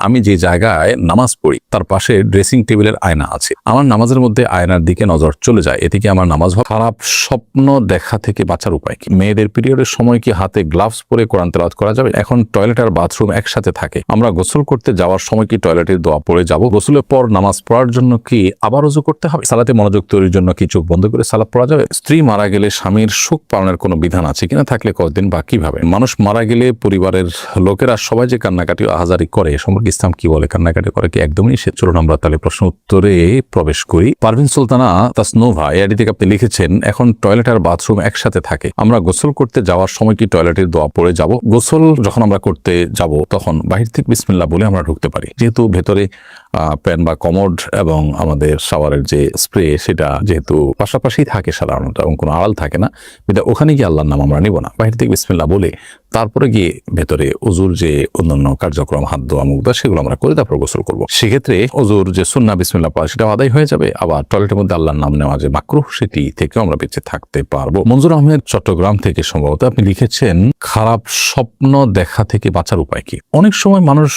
আমি যে জায়গায় নামাজ পড়ি, তার পাশে ড্রেসিং টেবিলের আয়না আছে। আমার নামাজের মধ্যে আয়নার দিকে নজর চলে যায়। এতে কি আমার নামাজ? খারাপ স্বপ্ন দেখা থেকে বাঁচার উপায় কি? মেয়েদের পিরিয়ডের সময় কি হাতে গ্লাভস পরে কোরআন তেলাওয়াত করা যাবে? এখন টয়লেট আর বাথরুম একসাথে থাকে। আমরা গোসল করতে যাওয়ার সময় কি টয়লেটের দোয়া পড়ে যাব? গোসলের পর নামাজ পড়ার জন্য কি আবার উজু করতে হবে? সালাতে মনোযোগ তৈরির জন্য কি চোখ বন্ধ করে সালাত পড়া যাবে? স্ত্রী মারা গেলে স্বামীর সুখ পালনের কোনো বিধান আছে কিনা? থাকলে কতদিন বা কীভাবে? মানুষ মারা গেলে পরিবারের লোকেরা সবাই যে কান্নাকাটি আহাজারি করে এ সম্পর্কে ইসলাম কি বলে, কান্নাকাটি করে কি একদমই সে চলুন আমরা তাহলে প্রশ্ন উত্তরে প্রবেশ করি। পারভিন সুলতানা তাসনোভা এআডি থেকে আপনি লিখেছেন, এখন টয়লেট আর বাথরুম একসাথে থাকে। আমরা গোসল করতে যাওয়ার সময় কি টয়লেটের দোয়া পড়ে যাব? গোসল যখন আমরা করতে যাব, তখন বাহির থেকে বিসমিল্লা বলে আমরা ঢুকতে পারি। যেহেতু ভেতরে প্যান বা কমোড এবং আমাদের শাওয়ারের যে স্প্রে, সেটা যেহেতু পাশাপাশি থাকে সাধারণত এবং কোনো আড়াল থাকে না বিধা ওখানে গিয়ে আল্লাহর নাম আমরা নিব না। বাহির থেকে বিসমিল্লা বলে তারপরে গিয়ে ভেতরে অজুর যে অন্যান্য কার্যক্রম, হাত ধোয়া, মুখ ধোয়া, সেগুলো আমরা করে তারপর গোসল করব। সেক্ষেত্রে অজুর যে সুন্না বিসমিল্লাহ পড়া সেটা আদায় হয়ে যাবে। আবার টয়লেটের মধ্যে আল্লাহর নাম নেওয়া যে মাকরুহ, সেটি থেকেও আমরা বেঁচে থাকতে পারব। মঞ্জুর আহমেদ, চট্টগ্রাম থেকে সম্ভবত আপনি লিখেছেন, খারাপ স্বপ্ন দেখা থেকে বাঁচার উপায় কি? অনেক সময় মানুষ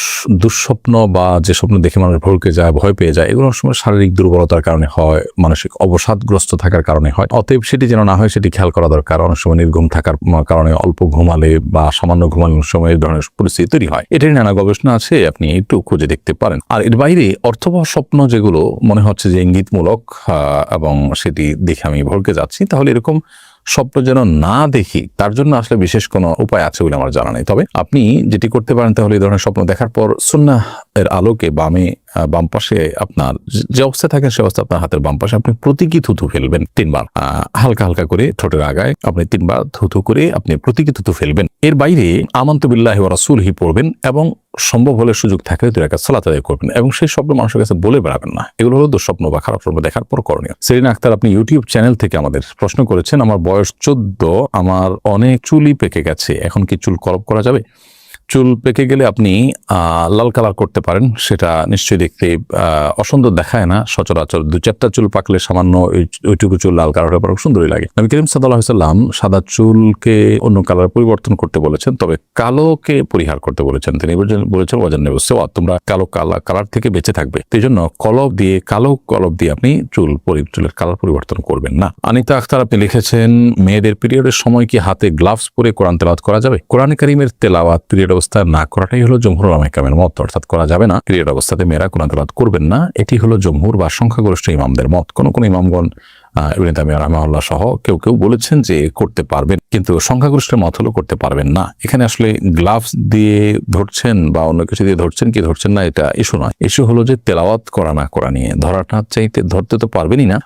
দুঃস্বপ্ন বা যে স্বপ্ন দেখে মানুষ ভরকে যায় ভয় পেয়ে যায় এগুলো সময় শারীরিক দুর্বলতার কারণে হয় মানসিক অবসাদগ্রস্ত থাকার কারণে হয়। অতএব সেটি যেন না হয় সেটি খেয়াল করা দরকার। অনেক সময় নির্ঘুম থাকার কারণে অল্প ঘুমালে বা সামান্য ঘুমানোর সময় এই ধরনের পরিস্থিতি তৈরি হয়। এটার নানা গবেষণা আছে আপনি একটু খুঁজে দেখতে পারেন। আর এর বাইরে অর্থবহ স্বপ্ন যেগুলো মনে হচ্ছে যে ইঙ্গিতমূলক এবং সেটি দেখে আমি ভরকে যাচ্ছি তাহলে এরকম স্বপ্ন যেন না দেখি তার জন্য আসলে বিশেষ কোনো উপায় আছে বলে আমার জানা নেই। তবে আপনি যেটি করতে পারেন তাহলে এই ধরনের স্বপ্ন দেখার পর সুন্না এর আলোকে বামে আহ, বাম পাশে আপনার যে- অবস্থায় থাকেন সে অবস্থা আপনার হাতের বাম পাশে আপনি প্রতীকী থুতু ফেলবেন তিনবার। হালকা হালকা করে ঠোঁটের আগায় আপনি তিনবার থুতু করে আপনি প্রতীকী থুতু ফেলবেন। এর বাইরে আমন্ত বিল্লাহ রাসুল হি পড়বেন এবং সম্ভব হলে সুযোগ থাকলে দুই রাকাত সালাত আদায় করবেন এবং সেই স্বপ্ন মানুষের কাছে বলে বেড়াবেন না। এগুলো হলো দুঃস্বপ্ন বা খারাপ স্বপ্ন দেখার পর করণীয়। সেরিনা আক্তার আপনি ইউটিউব চ্যানেল থেকে আমাদের প্রশ্ন করেছেন, আমার বয়স চোদ্দ, আমার অনেক চুলই পেকে গেছে, এখন কি চুল কলপ করা যাবে? চুল পেকে গেলে আপনি লাল কালার করতে পারেন, সেটা নিশ্চয়ই দেখতে অসুন্দর দেখায় না। সচরাচর দু চারটা চুল পাকলে সামান্য ওই- ওইটুকু চুল লাল কালার হয়ে পড়া সুন্দরই লাগে। নবী করিম সাল্লাম সাদা চুলকে অন্য কালার পরিবর্তন করতে বলেছেন, তবে কালোকে পরিহার করতে বলেছেন। তিনি বলেছেন- ওয়াজান নেব সেওয়া তোমরা কালো কালা, কালার থেকে বেঁচে থাকবে। সেই জন্য কলব দিয়ে, কালো কলব দিয়ে আপনি চুল পরি- চুলের কালার পরিবর্তন করবেন না। আনিতা আখতার আপনি লিখেছেন, মেয়েদের পিরিয়ডের সময় কি হাতে গ্লাভস পরে কোরআন তেলাওয়াত করা যাবে? কোরআন করিমের তেলাওয়াত পিরিয়ড অবস্থায় না করাটাই হলো জমহুর আমেকামের মত। অর্থাৎ করা যাবে না। ক্রিয়ার অবস্থাতে মেয়েরা কোরআন তেলাওয়াত করবেন না। এটি হলো জমহুর বা সংখ্যাগরিষ্ঠ ইমামদের মত। কোন কোন ইমামগণ ইবনে তামিয়া সহ কেউ কেউ বলেছেন যে করতে পারবেন কিন্তু সংখ্যাগরিষ্ঠের মত হলো করতে পারবেন না। এখানে আসলে গ্লাভস দিয়ে ধরছেন বা অন্য কিছু দিয়ে ধরছেন কি ধরছেন না, এটা ইস্যু নয়। ইস্যু হলো যে তেলাওয়াত করা না করা নিয়ে। ধরাটা চাইতে ধরতে তো পারবেনই না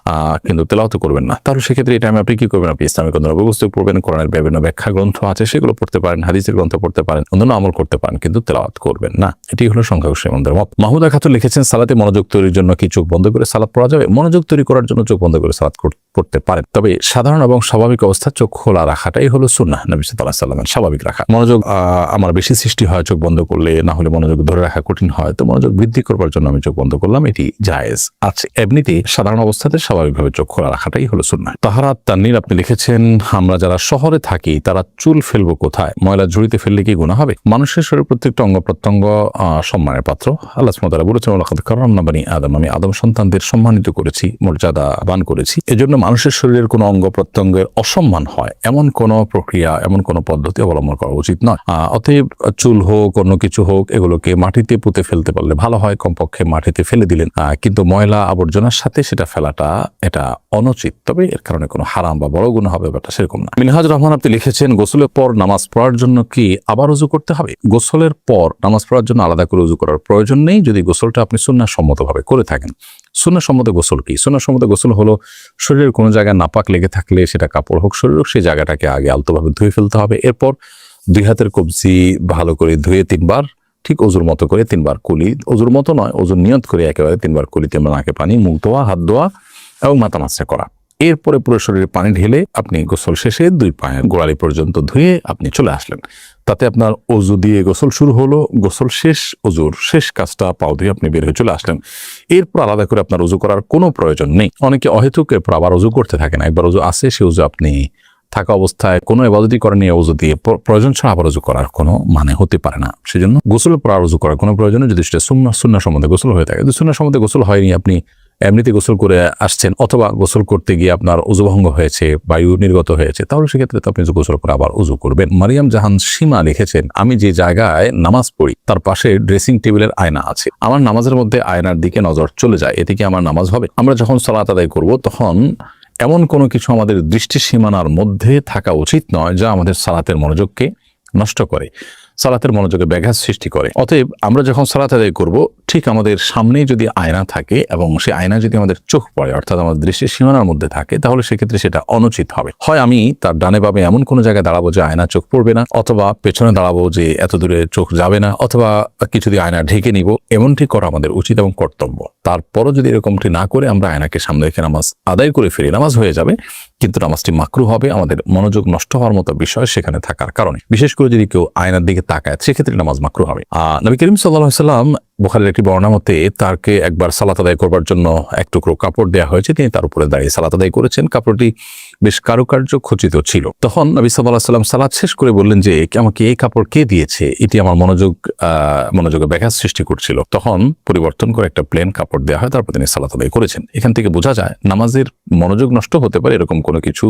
কিন্তু তেলাওয়াত করবেন না। তাহলে সেক্ষেত্রে এটা আমি আপনি কি করবেন? আপনি ইসলামিক গ্রন্থ পুস্তক পড়বেন, কোরআনের বিভিন্ন ব্যাখ্যা গ্রন্থ আছে, সেগুলো পড়তে পারেন, হাদিসের গ্রন্থ পড়তে পারেন, অন্যান্য আমল করতে পারেন, কিন্তু তেলাওয়াত করবেন না। এটি হলো সংখ্যাগরিষ্ঠ ইমামদের মত। মাহমুদা খাতুন লিখেছেন, সালাতে মনোযোগ তৈরির জন্য কি চোখ বন্ধ করে সালাত পড়া যাবে? মনোযোগ তৈরি করার জন্য চোখ বন্ধ করে সালাত কর- পড়তে পারেন। তবে সাধারণ এবং স্বাভাবিক অবস্থা চোখ খোলা রাখাটাই হলো সুন্নাহ, নবী আলাইহি সাল্লামের স্বাভাবিক রাখা। মনোযোগ আমার বেশি সৃষ্টি হয় চোখ বন্ধ করলে, না হলে মনোযোগ ধরে রাখা কঠিন হয়। তো মনোযোগ বৃদ্ধি করবার জন্য আমি চোখ বন্ধ করলাম, এটি জায়েজ আছে। এমনিতে সাধারণ অবস্থাতে স্বাভাবিকভাবে চোখ খোলা রাখাটাই হলো সুন্নাহ। তাহারাত তান্নির আপনি লিখেছেন, আমরা যারা শহরে থাকি, তারা চুল ফেলব কোথায়? ময়লা ঝুড়িতে ফেললে কি গুণা হবে? মানুষের শরীর প্রত্যেকটা অঙ্গ প্রত্যঙ্গ সম্মানের পাত্র। আল্লাহ সুবহানাহু বলেছেন আদম। আমি আদম সন্তানদের সম্মানিত করেছি, মর্যাদা বান করেছি। এজন্য মানুষের শরীরের কোনো অঙ্গ প্রত্যঙ্গের অসম্মান হয়, এমন কোনো প্রক্রিয়া, এমন কোনো পদ্ধতি অবলম্বন করা উচিত নয়। অতএব চুল হোক, অন্য কিছু হোক, এগুলোকে মাটিতে পুঁতে ফেলতে পারলে ভালো হয়, কমপক্ষে মাটিতে ফেলে দিলেন। কিন্তু ময়লা আবর্জনার সাথে সেটা ফেলাটা, এটা অনুচিত। তবে এর কারণে কোনো হারাম বা বড় গুণ হবে ব্যাপারটা সেরকম না। মিনহাজ রহমান, আপনি লিখেছেন, গোসলের পর নামাজ পড়ার জন্য কি আবার উজু করতে হবে? গোসলের পর নামাজ পড়ার জন্য আলাদা করে উজু করার প্রয়োজন নেই, যদি গোসলটা আপনি সুন্নাহ সম্মতভাবে করে থাকেন। সুন্নাহ সম্মত গোসল কি? সম্মত গোসল হলো শরীরের কোনো জায়গায় নাপাক লেগে থাকলে সেটা কাপড় হোক, শরীর হোক, সেই জায়গাটাকে আগে আলতোভাবে ধুয়ে ফেলতে হবে। এরপর দুই হাতের কবজি ভালো করে ধুয়ে তিনবার, ঠিক অজুর মতো করে তিনবার কুলি অজুর মতো নয় অজুর নিয়ত করে একেবারে তিনবার কুলি তিনবার নাকে পানি, মুখ ধোয়া, হাত ধোয়া এবং মাথা মাছটা করা। এরপরে পুরো শরীরে পানি ঢেলে আপনি গোসল শেষে দুই পায়ে গোড়ালি পর্যন্ত ধুয়ে আপনি চলে আসলেন। তাতে আপনার অজু দিয়ে গোসল শুরু হলো, গোসল শেষ, অজুর শেষ কাজটা পাও ধুয়ে আপনি বের হয়ে চলে আসলেন। এরপর আলাদা করে আপনার উজু করার কোনো প্রয়োজন নেই। অনেকে অহেতুক এরপর আবার উজু করতে থাকেন একবার উজু আসে সে উজু আপনি থাকা অবস্থায় কোনো এবাদতি করে নিয়ে অজু দিয়ে প্রয়োজন ছাড়া আবার অজু করার কোনো মানে হতে পারে না। সেজন্য গোসলের পর আর অজু করার কোনো প্রয়োজনে যদি সেটা শূন্য শূন্য সম্বন্ধে গোসল হয়ে থাকে। শূন্য সম্বন্ধে গোসল হয়নি, আপনি এমনিতে গোসল করে আসছেন অথবা গোসল করতে গিয়ে আপনার উজুভঙ্গ হয়েছে, বায়ু নির্গত হয়েছে, তাহলে সেক্ষেত্রে তো আপনি গোসল করে আবার উজু করবেন। মারিয়াম জাহান সীমা লিখেছেন, আমি যে জায়গায় নামাজ পড়ি, তার পাশে ড্রেসিং টেবিলের আয়না আছে। আমার নামাজের মধ্যে আয়নার দিকে নজর চলে যায়, এতে কি আমার নামাজ হবে? আমরা যখন সালাত আদায় করব, তখন এমন কোনো কিছু আমাদের দৃষ্টি সীমানার মধ্যে থাকা উচিত নয়, যা আমাদের সালাতের মনোযোগকে নষ্ট করে, সালাতের মনোযোগে ব্যাঘাত সৃষ্টি করে। অতএব আমরা যখন সালাত আদায় করব ঠিক আমাদের সামনে যদি আয়না থাকে এবং সেই আয়না যদি আমাদের চোখ পড়ে, অর্থাৎ আমাদের দৃষ্টির সীমানার মধ্যে থাকে, তাহলে সেক্ষেত্রে সেটা অনুচিত হবে। হয় আমি তার ডানে বামে এমন কোনো জায়গায় দাঁড়াবো যে আয়না চোখ পড়বে না, অথবা পেছনে দাঁড়াবো যে এত দূরে চোখ যাবে না, অথবা কিছু দিয়ে আয়না ঢেকে নিব। এমনটি করা আমাদের উচিত এবং কর্তব্য। তারপরও যদি এরকমটি না করে, আমরা আয়নাকে সামনে রেখে নামাজ আদায় করে ফিরি। নামাজ হয়ে যাবে, কিন্তু নামাজটি মাকরু হবে। আমাদের মনোযোগ নষ্ট হওয়ার মতো বিষয় সেখানে থাকার কারণে। বিশেষ করে যদি কেউ আয়নার দিকে তাকায়, সেক্ষেত্রে নামাজ মাকরু হবে। আহ, নবী করিম সাল্লাহ সাল্লাম বোখারের একটি বর্ণা মতে তারকে একবার সালাত আদায় করবার জন্য এক টুকরো কাপড় দেওয়া হয়েছে। তিনি তার উপরে দাঁড়িয়ে সালাত আদায় করেছেন। কাপড়টি বেশ কারুকার্য খচিত ছিল। তখন নবী সাল্লাহ সাল্লাম সালাত শেষ করে বললেন যে আমাকে এই কাপড় কে দিয়েছে? এটি আমার মনোযোগ মনোযোগে ব্যাঘাত সৃষ্টি করছিল। তখন পরিবর্তন করে একটা প্লেন কাপড় দেওয়া হয়। তারপর তিনি সালাত আদায় করেছেন। এখান থেকে বোঝা যায়, নামাজের মনোযোগ নষ্ট হতে পারে এরকম কোনো কিছু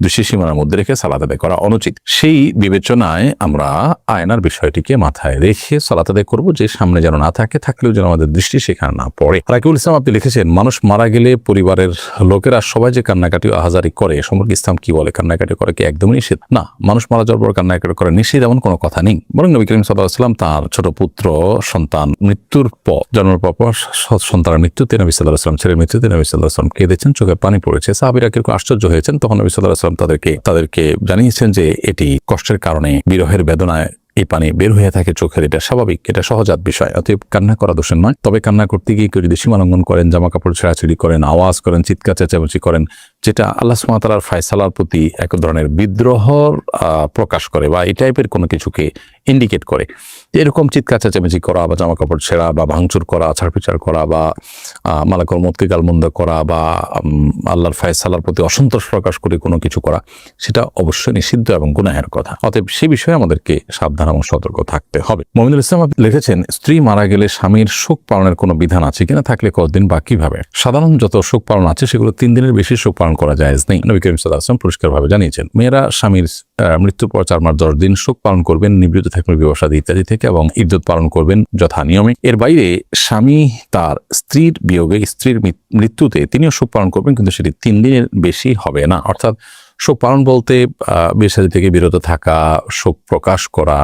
দৃষ্টি সীমানার মধ্যে রেখে সালাত আদায় করা অনুচিত। সেই বিবেচনায় আমরা আয়নার বিষয়টিকে মাথায় রেখে সালাত আদায় করব, যে সামনে যেন না থাকে, থাকলেও যেন আমাদের দৃষ্টি সেখানে না পড়ে। রাকিবুল ইসলাম, আপনি লিখেছেন, মানুষ মারা গেলে পরিবারের লোকেরা সবাই যে কান্নাকাটি আহাজারি করে সম্পর্কে ইসলাম কি বলে? কান্নাকাটি করে কি একদমই নিষেধ? না, মানুষ মারা যাওয়ার পর কান্নাকাটি করে নিষেধ এমন কোনো কথা নেই। বরং নবী করিম সাল্লাহাম তার ছোট পুত্র, সন্তান মৃত্যুর পর, জন্মের পর সন্তানের মৃত্যুতে নবী সাল্লাহ আসলাম ছেলের মৃত্যুতে নবী সাল্লাহ আসলাম কেঁদেছেন, চোখে পানি পড়েছে। সাহাবিরা কীরকম আশ্চর্য হয়েছেন। তখন নবী সাল্লাহ আসলাম তাদেরকে তাদেরকে জানিয়েছেন যে এটি কষ্টের কারণে বিরহের বেদনায় এই পানি বের হয়ে থাকে চোখের। এটা স্বাভাবিক, এটা সহজাত বিষয়। অতএব কান্না করা দোষের নয়। তবে কান্না করতে গিয়ে কেউ যদি সীমালঙ্ঘন করেন জামা কাপড় ছেঁড়াছিড়ি করেন, আওয়াজ করেন, চিৎকার চেঁচামেচি করেন যেটা আল্লাহ সুমাতালার ফায়সালার প্রতি এক ধরনের বিদ্রোহর আহ, প্রকাশ করে বা এই টাইপের কোনো কিছুকে ইন্ডিকেট করে। এরকম চিৎকার চেঁচামেচি করা বা জামা কাপড় ছেঁড়া বা ভাঙচুর করা আছাড় পিছাড় করা বা মালাকর মত্তি গালমন্দ করা বা আল্লাহর ফায়সালার প্রতি অসন্তোষ প্রকাশ করে কোনো কিছু করা সেটা অবশ্যই নিষিদ্ধ এবং গুনাহের কথা। অতএব সে বিষয়ে আমাদেরকে সাবধান এবং সতর্ক থাকতে হবে। মমিনুল ইসলাম লিখেছেন স্ত্রী মারা গেলে স্বামীর শোক পালনের কোনো বিধান আছে কিনা? থাকলে কতদিন বা কীভাবে? সাধারণ যত শোক পালন আছে সেগুলো তিন দিনের বেশি শোক পালন করা যায় নেই। নবী করিম সাল্লাহ আসলাম পরিষ্কারভাবে জানিয়েছেন মেয়েরা স্বামীর মৃত্যুর পর চার মাস দশ দিন শোক পালন করবেন নিবৃত্ত থাকবেন বিবাসাদী ইত্যাদি থেকে এবং ইদ্যুৎ পালন করবেন যথা নিয়মে। এর বাইরে স্বামী তার স্ত্রীর বিয়োগে স্ত্রীর মৃত্যুতে তিনিও শোক পালন করবেন কিন্তু সেটি তিন দিনের বেশি হবে না। অর্থাৎ শোক পালন বলতে আহ, বিয়ে থেকে বিরত থাকা শোক প্রকাশ করা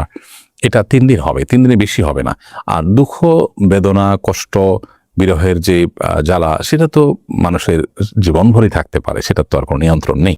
এটা তিন দিন হবে তিন দিনে বেশি হবে না। আর দুঃখ বেদনা কষ্ট বিরহের যে জ্বালা, সেটা তো মানুষের জীবনভরই থাকতে পারে সেটা তো আর কোনো নিয়ন্ত্রণ নেই।